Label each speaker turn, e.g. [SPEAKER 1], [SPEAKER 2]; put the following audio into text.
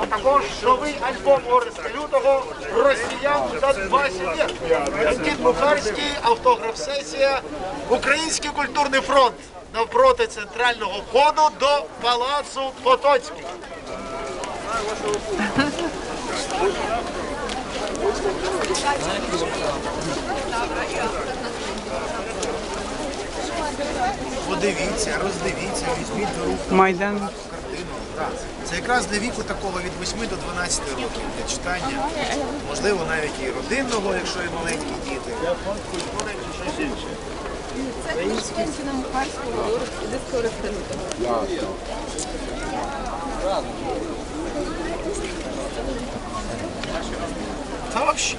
[SPEAKER 1] А також новий альбом Ореста Лютого «Росіян за 20 лет». Нікіт Бухарський, автограф-сесія, Український культурний фронт навпроти центрального входу до Палацу Потоцький.
[SPEAKER 2] Подивіться, роздивіться, візьміть до рук
[SPEAKER 3] Майдан.
[SPEAKER 2] картину. Так. Це якраз для віку такого від 8 до 12 років для читання. Можливо, навіть і родинного, якщо є маленькі діти.
[SPEAKER 4] Це Швенчина Мухарського Одеського розтанутого.
[SPEAKER 2] Та взагалі.